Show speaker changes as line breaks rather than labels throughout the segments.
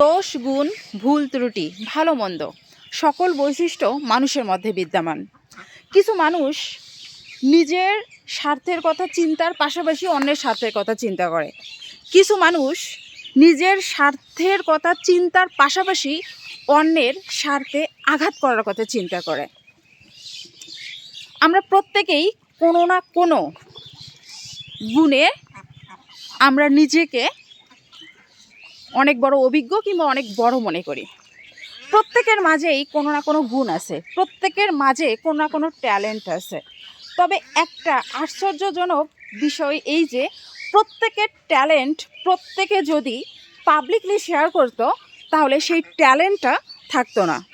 দোষ গুণ ভুল ত্রুটি, ভালো মন্দ, সকল বৈশিষ্ট্য মানুষের মধ্যে বিদ্যমান। কিছু মানুষ নিজের স্বার্থের কথা চিন্তার পাশাপাশি অন্যের স্বার্থের কথা চিন্তা করে। কিছু মানুষ নিজের স্বার্থের কথা চিন্তার পাশাপাশি অন্যের স্বার্থে আঘাত করার কথা চিন্তা করে। আমরা প্রত্যেকেই কোনো না কোনো গুণে আমরা নিজেকে অনেক বড় অভিজ্ঞ কিংবা অনেক বড় মনে করি। প্রত্যেকের মাঝেই কোনো না কোনো গুণ আছে। প্রত্যেকের মাঝে কোনো না কোনো ট্যালেন্ট আছে। তবে একটা আশ্চর্যজনক বিষয় এই যে, প্রত্যেকের ট্যালেন্ট প্রত্যেকে যদি পাবলিকলি শেয়ার করতো, তাহলে সেই ট্যালেন্টটা থাকতো না।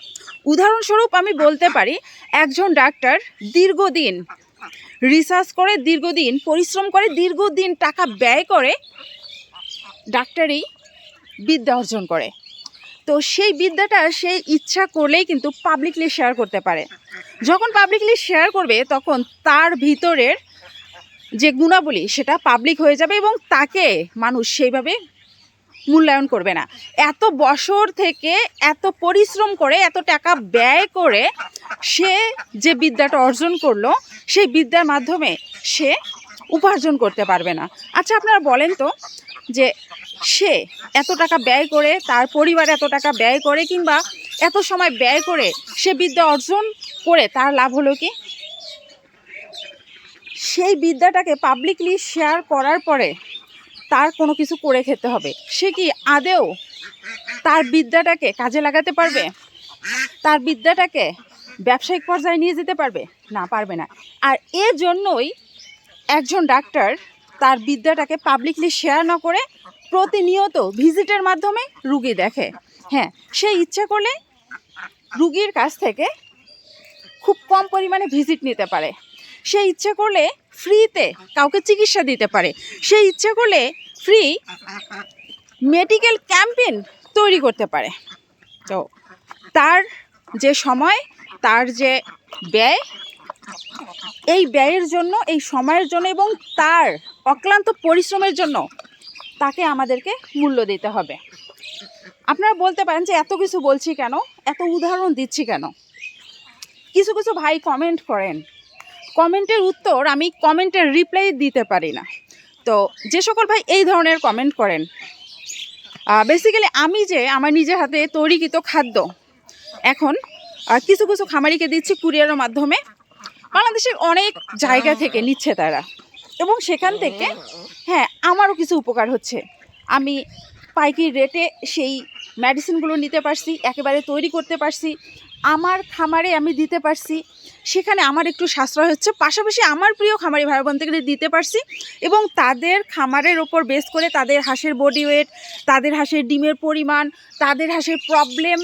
উদাহরণস্বরূপ আমি বলতে পারি, একজন ডাক্তার দীর্ঘদিন রিসার্চ করে, দীর্ঘদিন পরিশ্রম করে, দীর্ঘদিন টাকা ব্যয় করে ডাক্তারি বিদ্যা অর্জন করে। তো সেই বিদ্যাটা সে ইচ্ছা করলেই কিন্তু পাবলিকলি শেয়ার করতে পারে। যখন পাবলিকলি শেয়ার করবে, তখন তার ভিতরের যে গুণাবলী, সেটা পাবলিক হয়ে যাবে এবং তাকে মানুষ সেইভাবে মূল্যায়ন করবে না। এত বছর থেকে এত পরিশ্রম করে, এত টাকা ব্যয় করে সে যে বিদ্যাটা অর্জন করল, সেই বিদ্যার মাধ্যমে সে উপার্জন করতে পারবে না। আচ্ছা আপনারা বলেন তো যে সে এত টাকা ব্যয় করে, তার পরিবার এত টাকা ব্যয় করে কিংবা এত সময় ব্যয় করে সে বিদ্যা অর্জন করে, তার লাভ হলো কি? সেই বিদ্যাটাকে পাবলিকলি শেয়ার করার পরে তার কোনো কিছু করে খেতে হবে। সে কি আদেও তার বিদ্যাটাকে কাজে লাগাতে পারবে? তার বিদ্যাটাকে ব্যবসায়িক পর্যায়ে নিয়ে যেতে পারবে? না পারবে না। আর এর জন্যই একজন ডাক্তার তার বিদ্যাটাকে পাবলিকলি শেয়ার না করে প্রতিনিয়ত ভিজিটের মাধ্যমে রুগী দেখে। হ্যাঁ সে ইচ্ছা করলে রুগীর কাছ থেকে খুব কম পরিমাণে ভিজিট নিতে পারে। সে ইচ্ছা করলে ফ্রিতে কাউকে চিকিৎসা দিতে পারে। সে ইচ্ছা করলে ফ্রি মেডিকেল ক্যাম্পেইন তৈরি করতে পারে। তো তার যে সময়, তার যে ব্যয়, এই ব্যয়ের জন্য, এই সময়ের জন্য এবং তার অক্লান্ত পরিশ্রমের জন্য তাকে আমাদেরকে মূল্য দিতে হবে। আপনারা বলতে পারেন যে, এত কিছু বলছি কেন? এত উদাহরণ দিচ্ছি কেন? কিছু কিছু ভাই কমেন্ট করেন। কমেন্টের উত্তর আমি কমেন্টের রিপ্লাই দিতে পারি না। তো যে সকল ভাই এই ধরনের কমেন্ট করেন বেসিক্যালি আমি যে আমার নিজের হাতে তৈরিকৃত খাদ্য, এখন কিছু কিছু খামারিকে দিচ্ছি কুরিয়ারের মাধ্যমে। বাংলাদেশের অনেক জায়গা থেকে নিচ্ছে তারা। এবং সেখান থেকে হ্যাঁ আমারও কিছু উপকার হচ্ছে। আমি পাইকারি রেটে সেই মেডিসিনগুলো নিতে পারছি, একেবারে তৈরি করতে পারছি, আমার খামারে আমি দিতে পারছি, সেখানে আমার একটু সাশ্রয় হচ্ছে, পাশাপাশি আমার প্রিয় খামারি ভাই বোন থেকে দিতে পারছি এবং তাদের খামারের ওপর বেস করে তাদের হাঁসের বডি ওয়েট তাদের হাঁসের ডিমের পরিমাণ, তাদের হাঁসের প্রবলেম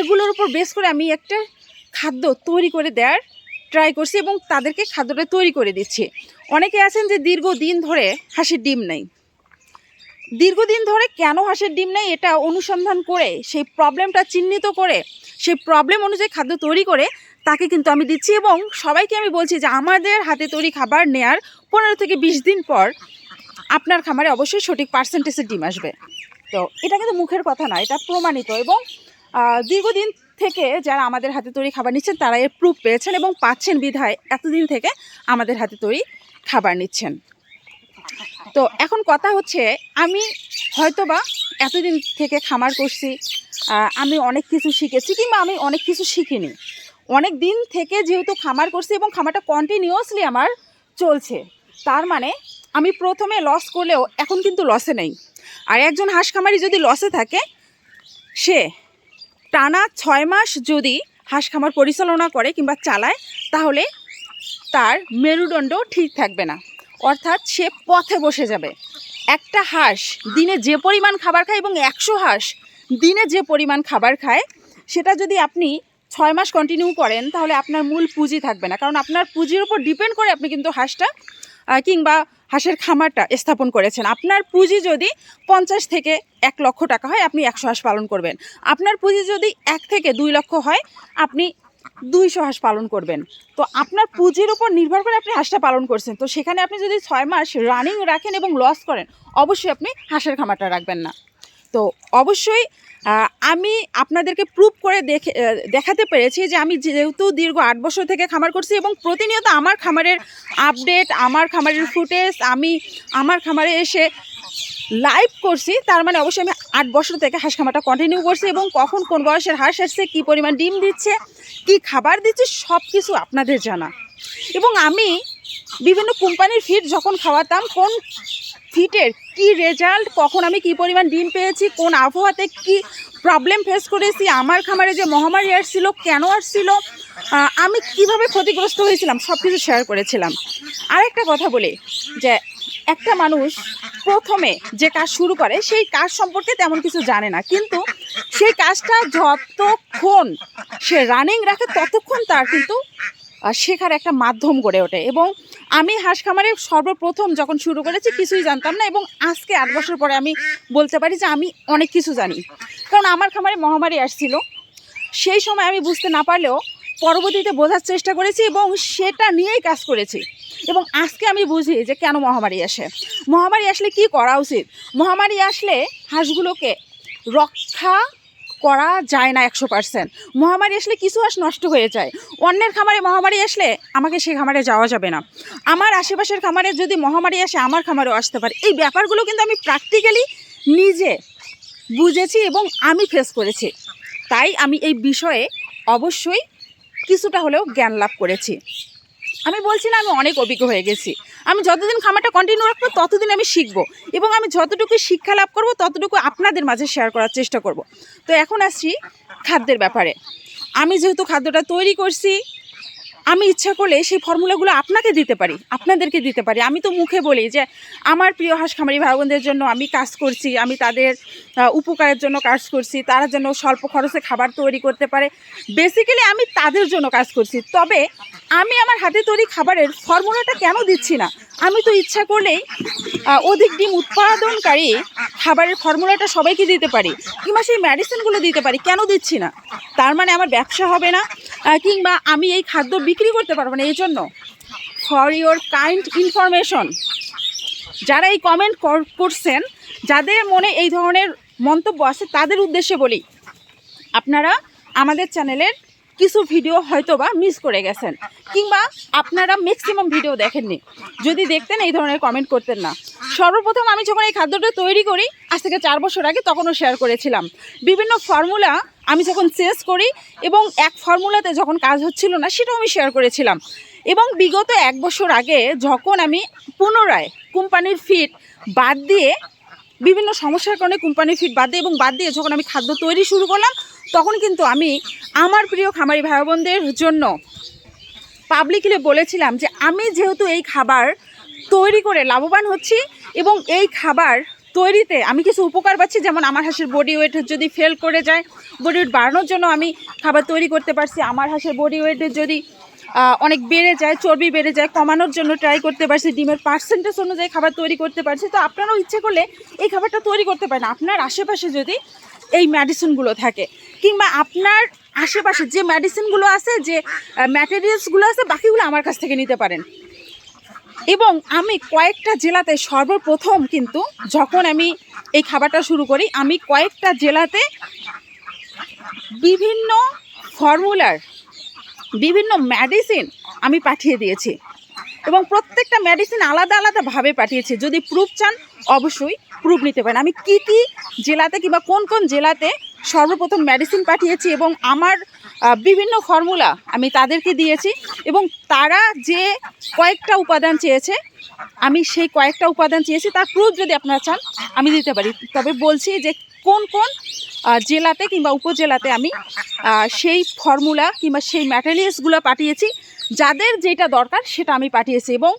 এগুলোর উপর বেস করে আমি একটা খাদ্য তৈরি করে দেওয়ার ট্রাই করছি এবং তাদেরকে খাদ্যটা তৈরি করে দিচ্ছি। অনেকে আছেন যে দীর্ঘদিন ধরে হাঁসের ডিম নেই। দীর্ঘদিন ধরে কেন হাঁসের ডিম নেই এটা অনুসন্ধান করে, সেই প্রবলেমটা চিহ্নিত করে, সেই প্রবলেম অনুযায়ী খাদ্য তৈরি করে তাকে কিন্তু আমি দিচ্ছি এবং সবাইকে আমি বলছি যে আমাদের হাতে তৈরি খাবার নেয়ার পনেরো থেকে বিশ দিন পর আপনার খামারে অবশ্যই সঠিক পার্সেন্টেজের ডিম আসবে। তো এটা কিন্তু মুখের কথা না, এটা প্রমাণিত এবং দীর্ঘদিন থেকে যারা আমাদের হাতে তৈরি খাবার নিচ্ছেন তারা এর প্রুফ পেয়েছেন এবং পাচ্ছেন বিধায় এতদিন থেকে আমাদের হাতে তৈরি খাবার নিচ্ছেন। তো এখন কথা হচ্ছে, আমি হয়তোবা এতদিন থেকে খামার করছি আমি অনেক কিছু শিখেছি কিংবা আমি অনেক কিছু শিখিনি। অনেক দিন থেকে যেহেতু খামার করছি এবং খামারটা কন্টিনিউয়াসলি আমার চলছে, তার মানে আমি প্রথমে লস করলেও এখন কিন্তু লসে নেই। আর একজন হাঁস খামারি যদি লসে থাকে, সে টানা ছয় মাস যদি হাঁস খামার পরিচালনা করে কিংবা চালায়, তাহলে তার মেরুদণ্ড ঠিক থাকবে না। অর্থাৎ সে পথে বসে যাবে। একটা হাঁস দিনে যে পরিমাণ খাবার খায় এবং একশো হাঁস দিনে যে পরিমাণ খাবার খায়, সেটা যদি আপনি ছয় মাস কন্টিনিউ করেন, তাহলে আপনার মূল পুঁজি থাকবে না। কারণ আপনার পুঁজির উপর ডিপেন্ড করে আপনি কিন্তু হাঁসটা কিংবা হাঁসের খামারটা স্থাপন করেছেন। আপনার পুঁজি যদি পঞ্চাশ থেকে এক লক্ষ টাকা হয়, আপনি একশো হাঁস পালন করবেন। আপনার পুঁজি যদি এক থেকে দুই লক্ষ হয়, আপনি দুইশো হাঁস পালন করবেন। তো আপনার পুঁজির উপর নির্ভর করে আপনি হাঁসটা পালন করছেন। তো সেখানে আপনি যদি ছয় মাস রানিং রাখেন এবং লস করেন, অবশ্যই আপনি হাঁসের খামারটা রাখবেন না। তো অবশ্যই আমি আপনাদেরকে প্রুভ করে দেখে দেখাতে পেরেছি যে আমি যেহেতু দীর্ঘ আট বছর থেকে খামার করছি এবং প্রতিনিয়ত আমার খামারের আপডেট আমার খামারের ফুটেজ আমি, আমার খামারে এসে লাইভ করছি, তার মানে অবশ্যই আমি আট বছর থেকে হাঁস খামারটা কন্টিনিউ করছি এবং কখন কোন বয়সের হাঁস আসছে, কী পরিমাণ ডিম দিচ্ছে, কী খাবার দিচ্ছে সব কিছু আপনাদের জানা। এবং আমি বিভিন্ন কোম্পানির ফিড যখন খাওয়াতাম, কোন ফিটের কি রেজাল্ট কখন আমি কি পরিমাণ ডিম পেয়েছি, কোন আবহাওয়াতে কি প্রবলেম ফেস করেছি, আমার খামারে যে মহামারী আসছিল, কেন আসছিল আমি কীভাবে ক্ষতিগ্রস্ত হয়েছিলাম সব কিছু শেয়ার করেছিলাম। আরেকটা কথা বলি, যে একটা মানুষ প্রথমে যে কাজ শুরু করে, সেই কাজ সম্পর্কে তেমন কিছু জানে না। কিন্তু সেই কাজটা যতক্ষণ সে রানিং রাখে, ততক্ষণ তার কিন্তু শেখার একটা মাধ্যম গড়ে ওঠে। এবং আমি হাঁস খামারে সর্বপ্রথম যখন শুরু করেছি, কিছুই জানতাম না এবং আজকে আট বছর পরে আমি বলতে পারি যে আমি অনেক কিছু জানি। কারণ আমার খামারে মহামারী আসছিল। সেই সময় আমি বুঝতে না পারলেও পরবর্তীতে বোঝার চেষ্টা করেছি এবং সেটা নিয়েই কাজ করেছি। এবং আজকে আমি বুঝি যে কেন মহামারী আসে। মহামারী আসলে কি করা উচিত? মহামারী আসলে হাঁসগুলোকে রক্ষা করা যায় না একশো পার্সেন্ট মহামারী আসলে কিছু হাঁস নষ্ট হয়ে যায়। অন্যের খামারে মহামারী আসলে আমাকে সেই খামারে যাওয়া যাবে না। আমার আশেপাশের খামারে যদি মহামারী আসে, আমার খামারেও আসতে পারে। এই ব্যাপারগুলো কিন্তু আমি প্র্যাকটিক্যালি নিজে বুঝেছি এবং আমি ফেস করেছি। তাই আমি এই বিষয়ে অবশ্যই কিছুটা হলেও জ্ঞান লাভ করেছি। আমি বলছি না আমি অনেক অভিজ্ঞ হয়ে গেছি। আমি যতদিন খামারটা কন্টিনিউ রাখব, ততদিন আমি শিখব এবং আমি যতটুকু শিক্ষা লাভ করব, ততটুকু আপনাদের মাঝে শেয়ার করার চেষ্টা করব। তো এখন আসছি খাদ্যের ব্যাপারে। আমি যেহেতু খাদ্যটা তৈরি করছি আমি ইচ্ছা করলে সেই ফর্মুলাগুলো আপনাকে দিতে পারি, আপনাদেরকে দিতে পারি। আমি তো মুখে বলি যে, আমার প্রিয় হাঁস খামারি ভাই বোনদের জন্য আমি কাজ করছি, আমি তাদের উপকারের জন্য কাজ করছি, তারা যেন স্বল্প খরচে খাবার তৈরি করতে পারে। বেসিক্যালি আমি তাদের জন্য কাজ করছি। তবে আমি আমার হাতে তৈরি খাবারের ফর্মুলাটা কেন দিচ্ছি না? আমি তো ইচ্ছা করলেই অধিক ডিম উৎপাদনকারী খাবারের ফর্মুলাটা সবাইকে দিতে পারি, কিংবা সেই মেডিসিনগুলো দিতে পারি, কেন দিচ্ছি না? তার মানে আমার ব্যবসা হবে না কিংবা আমি এই খাদ্য বিক্রি করতে পারব না এই জন্য ফর ইওর কাইন্ড ইনফরমেশন যারা এই কমেন্ট করছেন, যাদের মনে এই ধরনের মন্তব্য আছে তাদের উদ্দেশ্যে বলি, আপনারা আমাদের চ্যানেলের কিছু ভিডিও হয়তো বা মিস করে গেছেন, কিংবা আপনারা ম্যাক্সিমাম ভিডিও দেখেননি। যদি দেখতেন, এই ধরনের কমেন্ট করতেন না। সর্বপ্রথম আমি যখন এই খাদ্যটা তৈরি করি, আজ থেকে চার বছর আগে তখনও শেয়ার করেছিলাম। বিভিন্ন ফর্মুলা আমি যখন চেস করি, এবং এক ফর্মুলাতে যখন কাজ হচ্ছিল না, সেটাও আমি শেয়ার করেছিলাম। এবং বিগত এক বছর আগে যখন আমি পুনরায় কোম্পানির ফিট বাদ দিয়ে বিভিন্ন সমস্যার কারণে কোম্পানির ফিট বাদ দিয়ে এবং বাদ দিয়ে যখন আমি খাদ্য তৈরি শুরু করলাম, তখন কিন্তু আমি আমার প্রিয় খামারি ভাই বোনদের জন্য পাবলিকলি বলেছিলাম যে আমি যেহেতু এই খাবার তৈরি করে লাভবান হচ্ছি এবং এই খাবার তৈরিতে আমি কিছু উপকার পাচ্ছি, যেমন আমার হাঁসের বডি ওয়েট যদি ফেল করে যায় বডি ওয়েট বাড়ানোর জন্য আমি খাবার তৈরি করতে পারছি, আমার হাঁসের বডি ওয়েট যদি অনেক বেড়ে যায়, চর্বি বেড়ে যায়, কমানোর জন্য ট্রাই করতে পারছি, ডিমের পার্সেন্টেজ অনুযায়ী খাবার তৈরি করতে পারছি। তো আপনারাও ইচ্ছে করলে এই খাবারটা তৈরি করতে পারেন। আপনার আশেপাশে যদি এই মেডিসিনগুলো থাকে, কিংবা আপনার আশেপাশে যে মেডিসিনগুলো আছে, যে ম্যাটেরিয়ালসগুলো আছে, বাকিগুলো আমার কাছ থেকে নিতে পারেন। এবং আমি কয়েকটা জেলাতে সর্বপ্রথম কিন্তু যখন আমি এই খাবারটা শুরু করি, আমি কয়েকটা জেলাতে বিভিন্ন ফর্মুলার বিভিন্ন মেডিসিন আমি পাঠিয়ে দিয়েছি। এবং প্রত্যেকটা মেডিসিন আলাদা আলাদাভাবে পাঠিয়েছি। যদি প্রুফ চান, অবশ্যই প্রুফ নিতে পারেন। আমি কি কি জেলাতে কিংবা কোন কোন জেলাতে সর্বপ্রথম মেডিসিন পাঠিয়েছি এবং আমার বিভিন্ন ফর্মুলা আমি তাদেরকে দিয়েছি এবং তারা যে কয়েকটা উপাদান চেয়েছে, আমি সেই কয়েকটা উপাদান চেয়েছি। তার প্রুফ যদি আপনারা চান, আমি দিতে পারি। তবে বলছি যে কোন কোন জেলাতে কিংবা উপজেলাতে আমি সেই ফর্মুলা কিংবা সেই ম্যাটেরিয়ালসগুলো পাঠিয়েছি, যাদের যেটা দরকার সেটা আমি পাঠিয়েছি এবং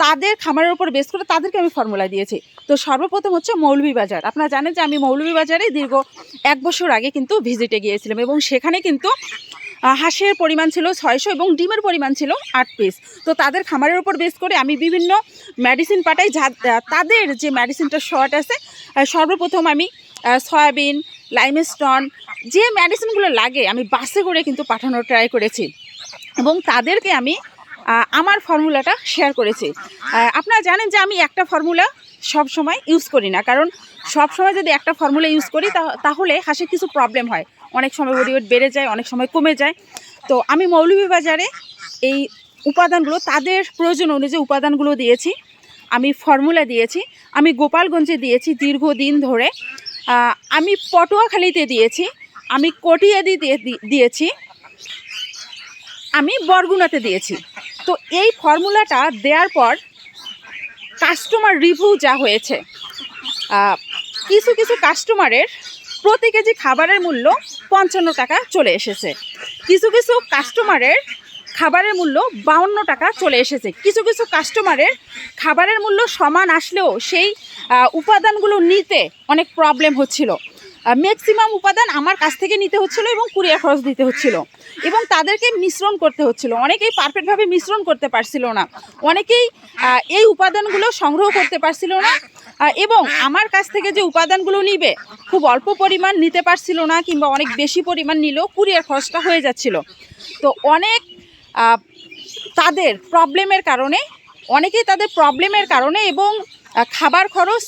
তাদের খামারের উপর বেস করে তাদেরকে আমি ফর্মুলা দিয়েছি। তো সর্বপ্রথম হচ্ছে মৌলভীবাজার আপনারা জানেন যে আমি মৌলভীবাজারে দীর্ঘ এক বছর আগে কিন্তু ভিজিটে গিয়েছিলাম এবং সেখানে কিন্তু হাঁসের পরিমাণ ছিল ছয়শো এবং ডিমের পরিমাণ ছিল আট পিস তো তাদের খামারের উপর বেস করে আমি বিভিন্ন মেডিসিন পাঠাই যা তাদের যে মেডিসিনটা শর্ট আছে সর্বপ্রথম আমি সয়াবিন লাইমস্টন যে মেডিসিনগুলো লাগে আমি বাসে করে কিন্তু পাঠানোর ট্রাই করেছি। এবং তাদেরকে আমি আমার ফর্মুলাটা শেয়ার করেছি। আপনারা জানেন যে আমি একটা ফর্মুলা সব সময় ইউজ করি না। কারণ সব সময় যদি একটা ফর্মুলা ইউজ করি তাহলে হাঁসের কিছু প্রবলেম হয়। অনেক সময় বডি ওয়েট বেড়ে যায়, অনেক সময় কমে যায়। তো আমি মৌলভীবাজারে এই উপাদানগুলো, তাদের প্রয়োজন অনুযায়ী উপাদানগুলো দিয়েছি, আমি ফর্মুলা দিয়েছি, আমি গোপালগঞ্জে দিয়েছি দীর্ঘদিন ধরে। আমি পটুয়াখালীতে দিয়েছি, আমি কটিয়াদি দিয়েছি, আমি বরগুনাতে দিয়েছি। তো এই ফর্মুলাটা দেওয়ার পর কাস্টমার রিভিউ যা হয়েছে কিছু কিছু কাস্টমারের প্রতি কেজি খাবারের মূল্য পঞ্চান্ন টাকা চলে এসেছে। কিছু কিছু কাস্টমারের খাবারের মূল্য বাউন্ন টাকা চলে এসেছে। কিছু কিছু কাস্টমারের খাবারের মূল্য সমান আসলেও সেই উপাদানগুলো নিতে অনেক প্রবলেম হচ্ছিল। ম্যাক্সিমাম উপাদান আমার কাছ থেকে নিতে হচ্ছিল এবং কুরিয়ার খরচ দিতে হচ্ছিল। এবং তাদেরকে মিশ্রণ করতে হচ্ছিল। অনেকেই পারফেক্টভাবে মিশ্রণ করতে পারছিল না। অনেকেই এই উপাদানগুলো সংগ্রহ করতে পারছিল না। এবং আমার কাছ থেকে যে উপাদানগুলো নিবে, খুব অল্প পরিমাণ নিতে পারছিল না কিংবা অনেক বেশি পরিমাণ নিলেও কুরিয়ার খরচটা হয়ে যাচ্ছিল। তো অনেক তাদের প্রবলেমের কারণে, অনেকেই তাদের প্রবলেমের কারণে এবং খাবার খরচ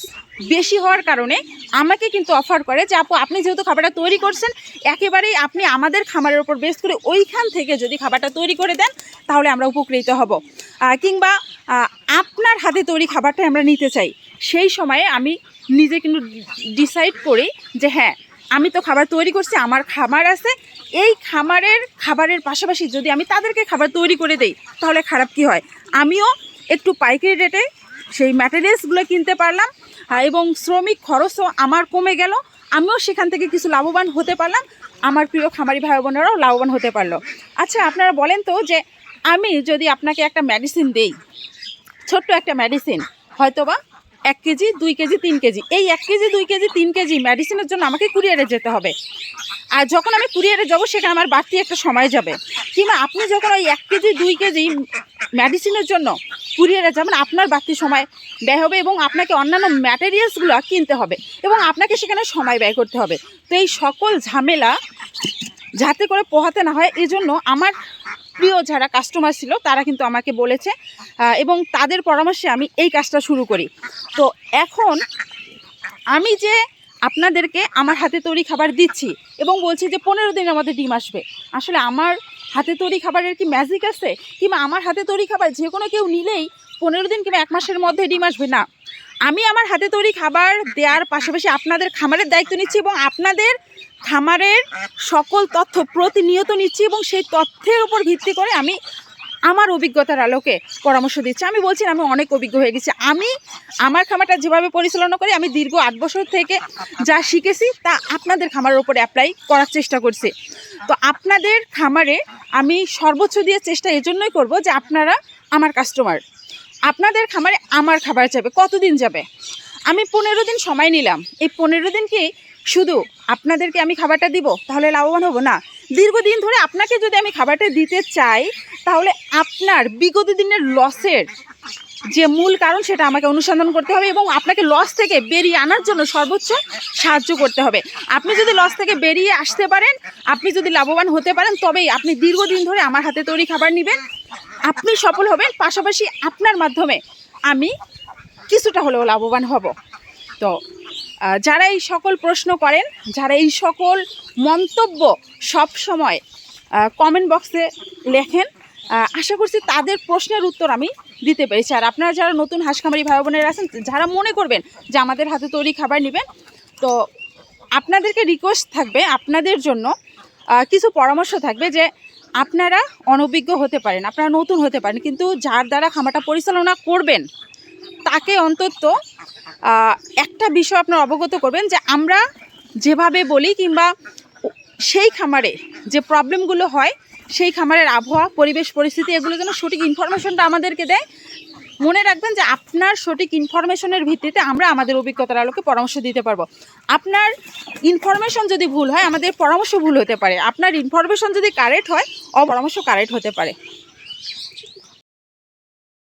বেশি হওয়ার কারণে আমাকে কিন্তু অফার করে যে, আপু, আপনি যেহেতু খাবারটা তৈরি করছেন, একেবারেই আপনি আমাদের খামারের ওপর বেস করে ওইখান থেকে যদি খাবারটা তৈরি করে দেন, তাহলে আমরা উপকৃত হব। কিংবা আপনার হাতে তৈরি খাবারটা আমরা নিতে চাই। সেই সময়ে আমি নিজে কিন্তু ডিসাইড করি যে হ্যাঁ আমি তো খাবার তৈরি করছি, আমার খামার আছে। এই খামারের, খাবারের পাশাপাশি যদি আমি তাদেরকে খাবার তৈরি করে দেই, তাহলে খারাপ কি হয়? আমিও একটু পাইকারি রেটে সেই ম্যাটেরিয়ালসগুলো কিনতে পারলাম। এবং শ্রমিক খরচও আমার কমে গেল। আমিও সেখান থেকে কিছু লাভবান হতে পারলাম। আমার প্রিয় খামারি ভাই বোনেরাও লাভবান হতে পারল। আচ্ছা আপনারা বলেন তো যে আমি যদি আপনাকে একটা মেডিসিন দেই, ছোট্ট একটা মেডিসিন হয়তোবা এক কেজি, দুই কেজি, তিন কেজি। এই এক কেজি, দুই কেজি, তিন কেজি মেডিসিনের জন্য আমাকে কুরিয়ারে যেতে হবে। আর যখন আমি কুরিয়ারে যাব, সেখানে আমার বাড়তি একটা সময় যাবে। কিংবা আপনি যখন ওই এক কেজি, দুই কেজি মেডিসিনের জন্য কুরিয়ারে যাবেন, আপনার বাড়তি সময় ব্যয় হবে এবং আপনাকে অন্যান্য ম্যাটেরিয়ালসগুলো কিনতে হবে এবং আপনাকে সেখানে সময় ব্যয় করতে হবে। তো এই সকল ঝামেলা যাতে করে পোহাতে না হয় এই জন্য আমার প্রিয় যারা কাস্টমার ছিল, তারা কিন্তু আমাকে বলেছে এবং তাদের পরামর্শে আমি এই কাজটা শুরু করি। তো এখন আমি যে আপনাদেরকে আমার হাতে তৈরি খাবার দিচ্ছি এবং বলছি যে পনেরো দিনের মধ্যে ডিম আসবে, আসলে আমার হাতে তৈরি খাবারের কি ম্যাজিক আছে? কিংবা আমার হাতে তৈরি খাবার যে কোনো কেউ নিলেই পনেরো দিন কিংবা এক মাসের মধ্যে ডিম আসবে? না। আমি আমার হাতে তৈরি খাবার দেওয়ার পাশাপাশি আপনাদের খামারের দায়িত্ব নিচ্ছি এবং আপনাদের খামারের সকল তথ্য প্রতিনিয়ত নিচ্ছি এবং সেই তথ্যের উপর ভিত্তি করে আমি আমার অভিজ্ঞতার আলোকে পরামর্শ দিচ্ছি। আমি বলছি, আমি অনেক অভিজ্ঞ হয়ে গেছি। আমি আমার খামারটা যেভাবে পরিচালনা করি, আমি দীর্ঘ আট বছর থেকে যা শিখেছি তা আপনাদের খামারের ওপরে অ্যাপ্লাই করার চেষ্টা করছি। তো আপনাদের খামারে আমি সর্বোচ্চ দিয়ে চেষ্টা এজন্যই করব যে আপনারা আমার কাস্টমার আপনাদের খামারে আমার খাবার যাবে, কতদিন যাবে? আমি পনেরো দিন সময় নিলাম। এই পনেরো দিন কি শুধু আপনাদেরকে আমি খাবারটা দিব, তাহলে লাভবান হব? না। দীর্ঘদিন ধরে আপনাকে যদি আমি খাবারটা দিতে চাই, তাহলে আপনার বিগত দিনের লসের যে মূল কারণ সেটা আমাকে অনুসন্ধান করতে হবে এবং আপনাকে লস থেকে বেরিয়ে আনার জন্য সর্বোচ্চ সাহায্য করতে হবে। আপনি যদি লস থেকে বেরিয়ে আসতে পারেন, আপনি যদি লাভবান হতে পারেন, তবেই আপনি দীর্ঘদিন ধরে আমার হাতে তৈরি খাবার নেবেন। আপনি সফল হবেন, পাশাপাশি আপনার মাধ্যমে আমি কিছুটা হলেও লাভবান হব। তো যারা এই সকল প্রশ্ন করেন, যারা এই সকল মন্তব্য সব সময় কমেন্ট বক্সে লেখেন আশা করছি তাদের প্রশ্নের উত্তর আমি দিতে পেরেছি। আর আপনারা যারা নতুন হাঁস খামারি ভাই বোনেরা আছেন, যারা মনে করবেন যে আমাদের হাতে তৈরি খাবার নেবেন, তো আপনাদেরকে রিকোয়েস্ট থাকবে, আপনাদের জন্য কিছু পরামর্শ থাকবে যে আপনারা অনভিজ্ঞ হতে পারেন, আপনারা নতুন হতে পারেন, কিন্তু যার দ্বারা খামারটা পরিচালনা করবেন, তাকে অন্তত একটা বিষয় আপনারা অবগত করবেন যে আমরা যেভাবে বলি কিংবা সেই খামারে যে প্রবলেমগুলো হয়, সেই খামারের আবহাওয়া, পরিবেশ, পরিস্থিতি, এগুলো যেন সঠিক ইনফরমেশনটা আমাদেরকে দেয় মনে রাখবেন যে আপনার সঠিক ইনফরমেশনের ভিত্তিতে আমরা আমাদের অভিজ্ঞতার আলোকে পরামর্শ দিতে পারব। আপনার ইনফরমেশন যদি ভুল হয়, আমাদের পরামর্শ ভুল হতে পারে। আপনার ইনফরমেশন যদি কারেক্ট হয়, অপরামর্শ কারেক্ট হতে পারে।